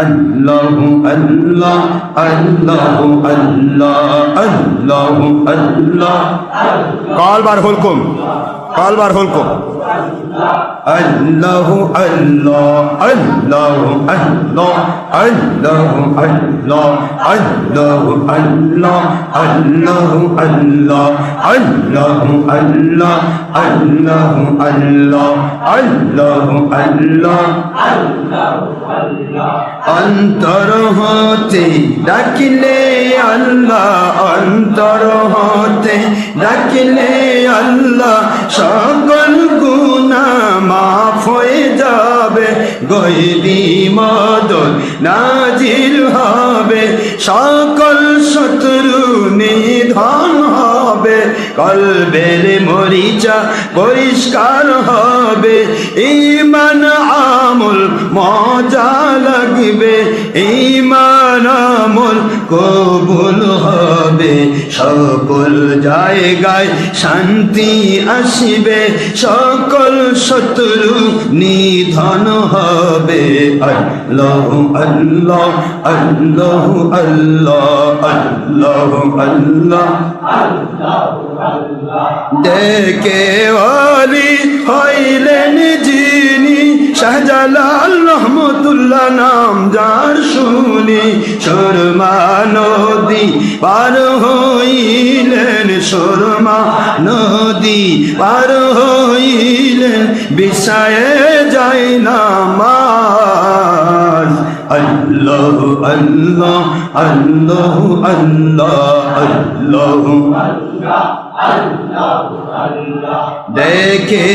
আল্লাহু আল্লাহ আল্লাহু আল্লাহ আল্লাহু আল্লাহ। কলবার হুলকুম কলবার হুলকুম। আল্লাহু আল্লাহ আল্লাহু আল্লাহ আল্লাহু আল্লাহ আল্লাহু আল্লাহ আল্লাহু আল্লাহ আল্লাহু আল্লাহ আল্লাহু আল্লাহ আল্লাহু আল্লাহ। অন্তর হতে ডাকিলে আল্লাহ, অন্তর হতে ডাকিলে আল্লাহ, সকল গুণা মাফ হয়ে যাবে গৈলি মদন নাজিল হবে, সকল শত্রু কলবের মরিচা পরিষ্কার হবে। ইমান আমল মজা লাগবে। ইমান কবুল হবে। সকল জায়গায় শান্তি আসবে। সকল শত্রু নিধন হবে। আল্লাহ আল্লাহ আল্লাহ আল্লাহ আল্লাহ আল্লাহ। অলি হইলেন যিনি। শাহজালাল রহমতুল্লাহ নাম যার শুনি সুরমা নদী পার হইলেন সুরমা নদী পার হইলেন, বিষয়ে যায় না মাজ আল্লাহ আল্লাহ আল্লাহ আল্লাহ। দেখে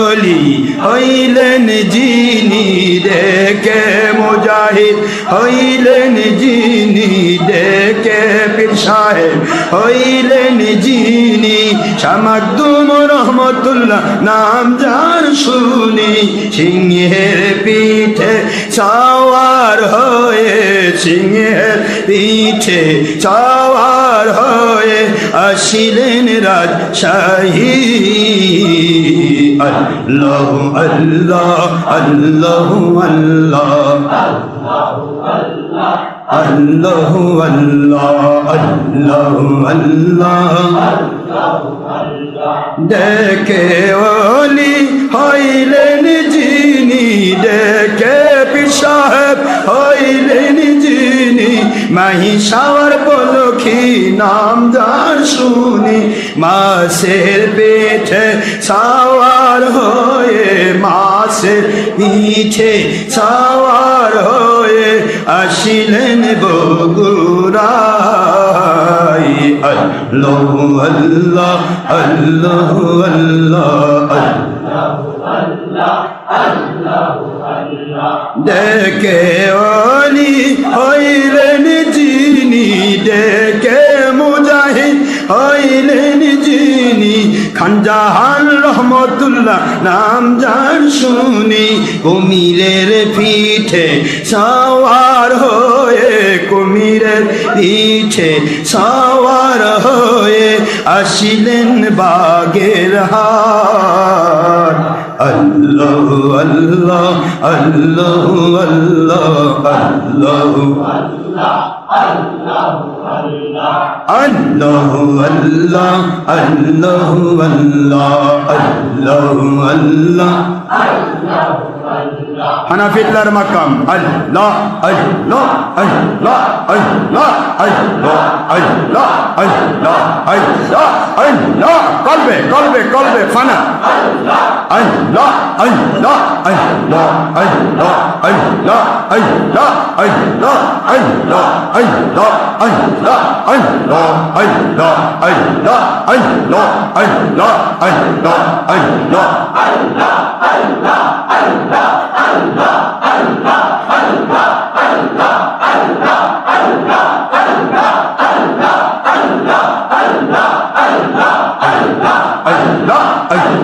অলি হইলেন যিনি দেখে মুজাহিদ হইলেন যিনি দেখে পীর সাহেব, হইলেন যিনি। শামাকদুম রহমতুল্লাহ নাম যার শুনি, সিংহের পিঠে চাওয়ার হয়ে, সিংহের পিঠে চাওয়ার হয়ে আসিলেন রাজশাহী। আল্লাহ আল্লাহ আল্লাহ আল্লাহ আল্লাহ আল্লাহ আল্লাহ। আল্লাহ দেখে ওলি হইলেন যিনি, দেখে পিসাহেব হইলেন যিনি। মাহি সাওয়ার বলখি নাম যার শুনি মাসের পেটে সাওয়ার হয়ে মাসের পিঠে সাওয়ার হয়ে আসিলেন বগুড়াই আল্লাহ আল্লাহ আল্লাহ আল্লাহ। দেখে অলি রহমতুল্লাহ নাম জান শুনি, কুমিরের পিঠে সাওয়ার হয়ে, কুমিরের পিঠে সাওয়ার হয়ে, আসিলেন বাগের হাট আল্লাহ আল্লাহ আল্লাহ আল্লাহ আল্লাহ আল্লাহ আল্লাহ আল্লাহ আল্লাহ হানাফিল্লার মাকাম আল্লাহ আল্লাহ আল্লাহ আল্লাহ আল্লাহ আল্লাহ আল্লাহ আল্লাহ আল্লাহ কলবে কলবে কলবে ফানা আল্লাহ আল্লাহ আল্লাহ আল্লাহ আল্লাহ আল্লাহ আল্লাহ আল্লাহ আল্লাহ আল্লাহ আল্লাহ আল্লাহ আল্লাহ আল্লাহ আল্লাহ আল্লাহ আল্লাহ আল্লাহ আল্লাহ